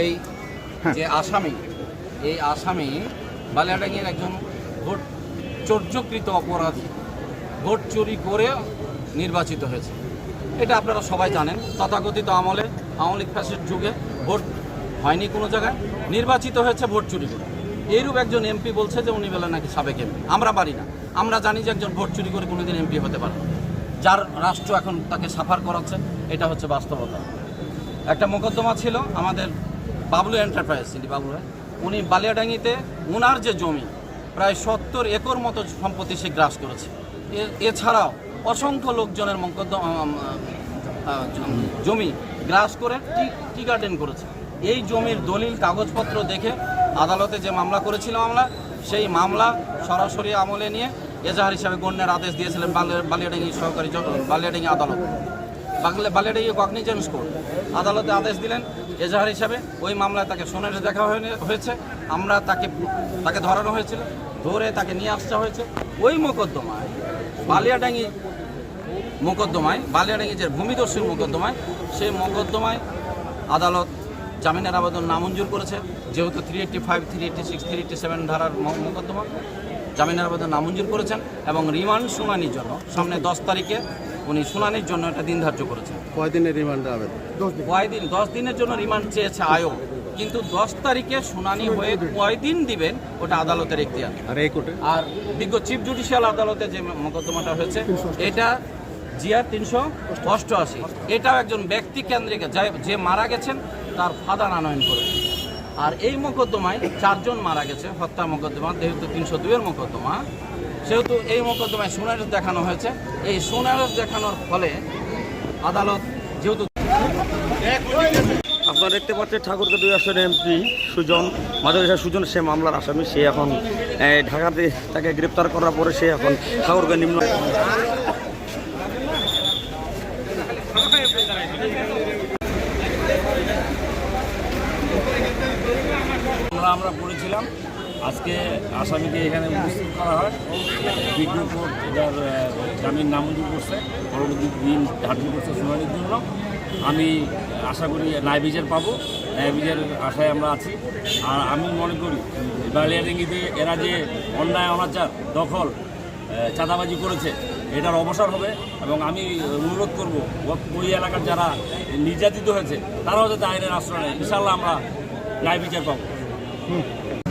এই যে আসামি এই আসামি বালিয়াডাঙ্গির একজন ভোট চর্যকৃত অপরাধী ভোট চুরি করে নির্বাচিত হয়েছে। এটা আপনারা সবাই জানেন। তথাকথিত আমলে আওয়ামী লীগ ফ্যাসের যুগে ভোট হয়নি কোনো জায়গায়। নির্বাচিত হয়েছে ভোট চুরি করে। এইরূপ একজন এমপি বলছে যে উনি বলে নাকি সাবেক এমপি আমরা পারি না। আমরা জানি যে একজন ভোট চুরি করে কোনোদিন এমপি হতে পারে। যার রাষ্ট্র এখন তাকে সাফার করাচ্ছে, এটা হচ্ছে বাস্তবতা। একটা মোকদ্দমা ছিল আমাদের বাবলু এন্টারপ্রাইজ তিনি বাবলু। উনি বালিয়াডাঙ্গিতে উনার যে জমি, প্রায় সত্তর একর মতো সম্পত্তি সে গ্রাস করেছে। এছাড়াও অসংখ্য লোকজনের মোকদ্দমা জমি গ্রাস করে টি গার্ডেন করেছে। এই জমির দলিল, কাগজপত্র দেখে আদালতে যে মামলা করেছিল আমরা সেই মামলা সরাসরি আমলে নিয়ে এজাহার হিসাবে গণ্যের আদেশ দিয়েছিলেন বালিয়াডেঙ্গি সহকারী বালিয়াডাঙ্গি আদালত। বাংলা বালিয়াডাঙ্গি কগনিজেন্স কোর্ট আদালতে আদেশ দিলেন, এজাহার হিসাবে ওই মামলায় তাকে সোনারে দেখা হয়ে- হয়েছে। আমরা তাকে তাকে ধরানো হয়েছিল, ধরে তাকে নিয়ে আসা হয়েছে। ওই মোকদ্দমায়, বালিয়াডাঙ্গি মোকদ্দমায়, বালিয়াডাঙ্গি যে ভূমিদস্যুর মোকদ্দমায়, সেই মোকদ্দমায় আদালত জামিনের আবেদন নামঞ্জুর করেছে। যেহেতু three eighty five three eighty six three eighty seven ধারার মোকদ্দমা। জামিনের আবেদন নামঞ্জুর করেছেন এবং রিমান্ড শুনানির জন্য সামনে দশ তারিখে উনি শুনানির জন্য একটা দিন ধার্য করেছেন। কয়দিনের রিমান্ডের আবেদন? কয়দিন দশ দিনের জন্য রিমান্ড চেয়েছে আয়োগ। কিন্তু দশ তারিখে শুনানি হয়ে কয়দিন দিবেন ওটা আদালতের এখতিয়ার। আর এই আর বিজ্ঞ চিফ জুডিশিয়াল আদালতে যে মোকদ্দমাটা হয়েছে এটা জিআর তিনশো অষ্টআশি। এটাও একজন ব্যক্তি কেন্দ্রিক যা- যে মারা গেছেন তার ফাদার আনয়ন করে আর এই মোকদ্দমায় চারজন মারা গেছে। হত্যা মোকদ্দমা, যেহেতু তিনশো দুইয়ের মোকদ্দমা। সেহেতু এই মোকদ্দমায় সুনারস দেখানো হয়েছে। এই সুনারস দেখানোর ফলে আদালত যেহেতু আপনারা দেখতে পাচ্ছেন ঠাকুরকে দুই আসনের এমপি সুজন, মাদারিসা সুজন, সে মামলার আসামি। সে এখন ঢাকাতে তাকে গ্রেপ্তার করার পরে সে এখন ঠাকুরকে নিম্ন আমরা আমরা পড়েছিলাম। আজকে আসামিকে এখানে উপস্থিত করা হয়। বিজ্ঞ কোর্ট এটার জামিন নামঞ্জুর করছে। পরবর্তী দিন ধার্য করছে শুনানির জন্য। আমি আশা করি ন্যায় বিচার পাবো। ন্যায় বিচারের আশায় আমরা আছি। আর আমি মনে করি বালিয়াডেঙ্গিতে এরা যে অন্যায়, অনাচার, দখল চাঁদাবাজি করেছে, এটার অবসর হবে। এবং আমি অনুরোধ করব, ওই এলাকার যারা নির্যাতিত হয়েছে, তারাও যাতে আইনের আশ্রয় নেয়। ইনশাল্লাহ আমরা ন্যায় বিচার পাবো। Hmm.